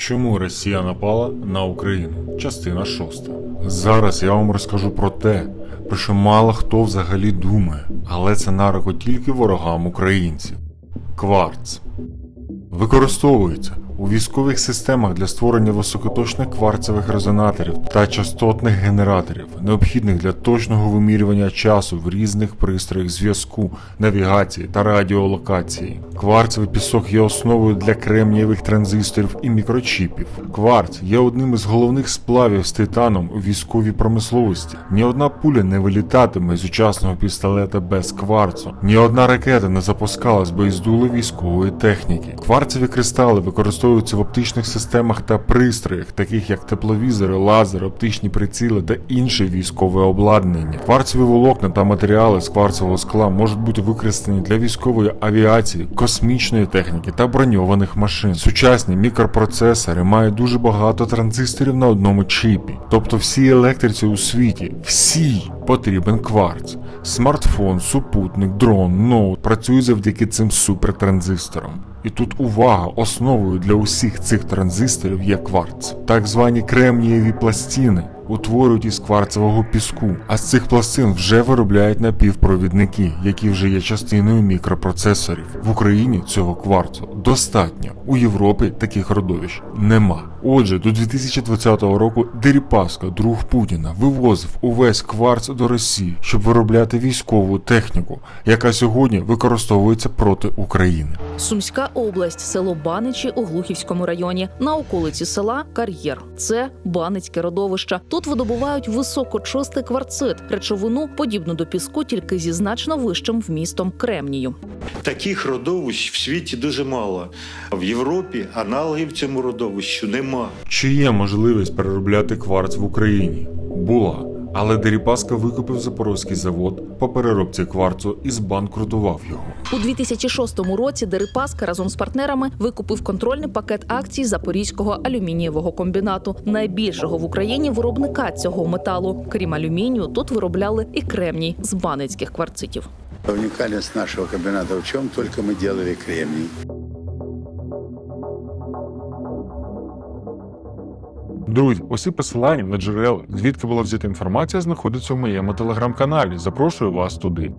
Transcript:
Чому Росія напала на Україну? Частина 6. Зараз я вам розкажу про те, про що мало хто взагалі думає, але це на руку тільки ворогам українців. Кварц використовується у військових системах для створення високоточних кварцевих резонаторів та частотних генераторів, необхідних для точного вимірювання часу в різних пристроях зв'язку, навігації та радіолокації. Кварцевий пісок є основою для кремнієвих транзисторів і мікрочіпів. Кварц є одним із головних сплавів з титаном у військовій промисловості. Ні одна пуля не вилітатиме з сучасного пістолета без кварцу. Ні одна ракета не запускалась би із дула військової техніки. Кварцеві кристали використовуються в оптичних системах та пристроях, таких як тепловізори, лазери, оптичні приціли та інше військове обладнання. Кварцеві волокна та матеріали з кварцевого скла можуть бути використані для військової авіації, космічної техніки та броньованих машин. Сучасні мікропроцесори мають дуже багато транзисторів на одному чіпі. Тобто всій електриці у світі, всій потрібен кварц. Смартфон, супутник, дрон, ноут працюють завдяки цим супертранзисторам. І тут увага, основою для усіх цих транзисторів є кварц. Так звані кремнієві пластини утворюють із кварцевого піску, а з цих пластин вже виробляють напівпровідники, які вже є частиною мікропроцесорів. В Україні цього кварцу достатньо. У Європі таких родовищ нема. Отже, до 2020 року Дерипаска, друг Путіна, вивозив увесь кварц до Росії, щоб виробляти військову техніку, яка сьогодні використовується проти України. Сумська область, село Баничі у Глухівському районі. На околиці села Кар'єр. Це Баницьке родовище. Тут видобувають високочистий кварцит, речовину подібну до піску, тільки зі значно вищим вмістом кремнію. Таких родовищ в світі дуже мало. В Європі аналогів цьому родовищу нема. Чи є можливість переробляти кварц в Україні? Була. Але Дерипаска викупив Запорозький завод по переробці кварцу і збанкрутував його. У 2006 році Дерипаска разом з партнерами викупив контрольний пакет акцій Запорізького алюмінієвого комбінату, найбільшого в Україні виробника цього металу. Крім алюмінію, тут виробляли і кремній з баницьких кварцитів. Уникальность нашего комбината в чем? Только мы делали кремний. Друзі, усі посилання на джерела, звідки була взята інформація, знаходяться в моєму телеграм-каналі. Запрошую вас туди.